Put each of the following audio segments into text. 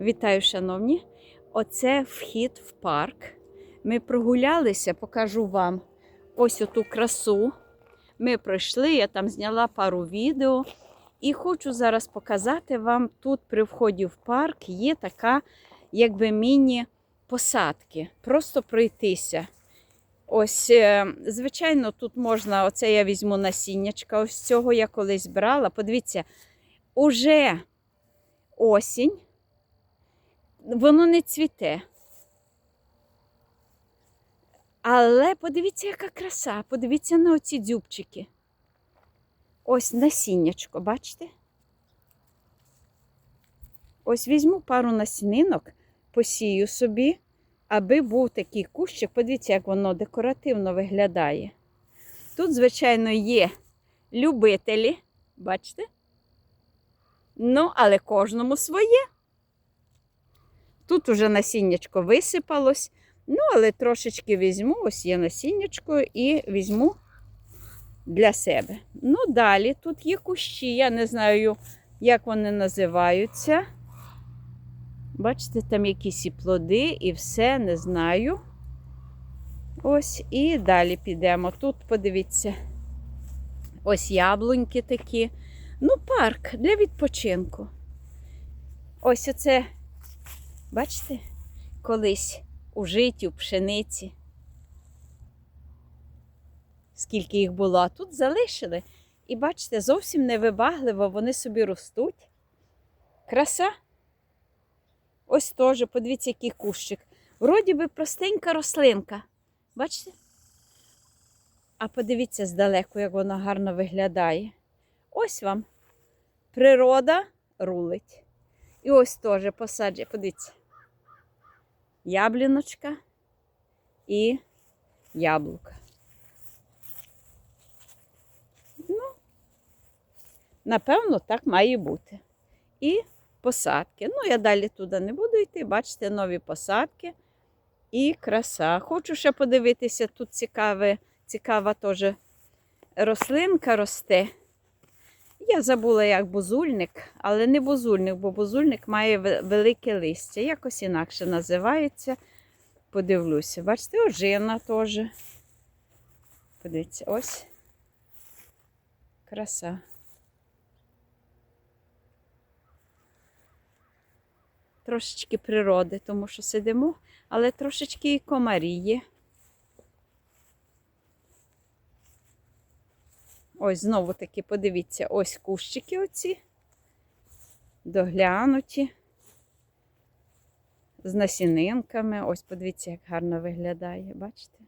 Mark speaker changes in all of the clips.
Speaker 1: Вітаю, шановні! Оце вхід в парк. Ми прогулялися, покажу вам ось оту красу. Ми пройшли, я там зняла пару відео. І хочу зараз показати вам тут при вході в парк є така, якби міні-посадки. Просто пройтися. Ось, е, звичайно, тут можна, оце я візьму насіннячка, ось цього я колись брала. Подивіться, уже осінь, воно не цвіте. Але подивіться, яка краса, подивіться на оці дзюбчики. Ось насіннячко, бачите? Ось візьму пару насінинок, посію собі, аби був такий кущик. Подивіться, як воно декоративно виглядає. Тут, звичайно, є любителі, бачите? Ну, але кожному своє. Тут уже насіннячко висипалось. Ну, але трошечки візьму, ось є насіннячко, і візьму для себе. Ну, далі тут є кущі, я не знаю, як вони називаються. Бачите, там якісь і плоди, і все, не знаю. Ось, і далі підемо. Тут, подивіться, ось яблуньки такі. Ну, парк для відпочинку. Ось оце, бачите, колись у житі, у пшениці. Скільки їх було, а тут залишили. І бачите, зовсім невибагливо вони собі ростуть. Краса. Ось теж, подивіться, який кущик. Вроді би простенька рослинка. Бачите? А подивіться здалеку, як вона гарно виглядає. Ось вам. Природа рулить. І ось теж посадження, подивіться. Ябліночка і яблука. Ну, напевно, так має бути. І посадки. Ну, я далі туди не буду йти. Бачите, нові посадки і краса. Хочу ще подивитися, тут цікаве, цікава теж рослинка росте. Я забула, як бузульник, але не бузульник, бо бузульник має велике листя. Якось інакше називається. Подивлюся. Бачите, ожина теж. Подивіться, ось. Краса. Трошечки природи, тому що сидимо, але трошечки і комарі є. Ось знову таки, подивіться, ось кущики оці, доглянуті, з насінинками. Ось подивіться, як гарно виглядає, бачите?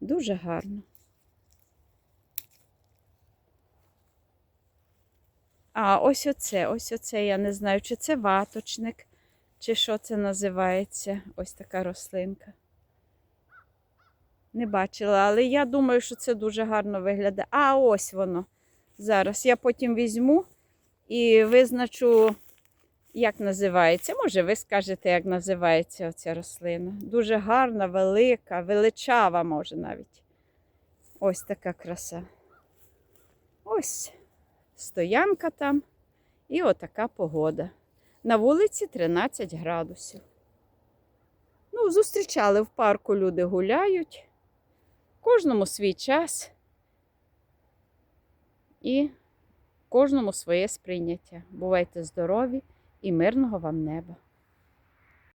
Speaker 1: Дуже гарно. А, ось оце, ось оце, я не знаю, чи це ваточник, чи що це називається. Ось така рослинка. Не бачила, але я думаю, що це дуже гарно виглядає. А ось воно. Зараз я потім візьму і визначу, як називається. Може, ви скажете, як називається оця рослина. Дуже гарна, велика, величава, може навіть. Ось така краса. Ось стоянка там і отака погода. На вулиці 13 градусів. Ну, зустрічали в парку, люди гуляють. Кожному свій час і кожному своє сприйняття. Бувайте здорові і мирного вам неба!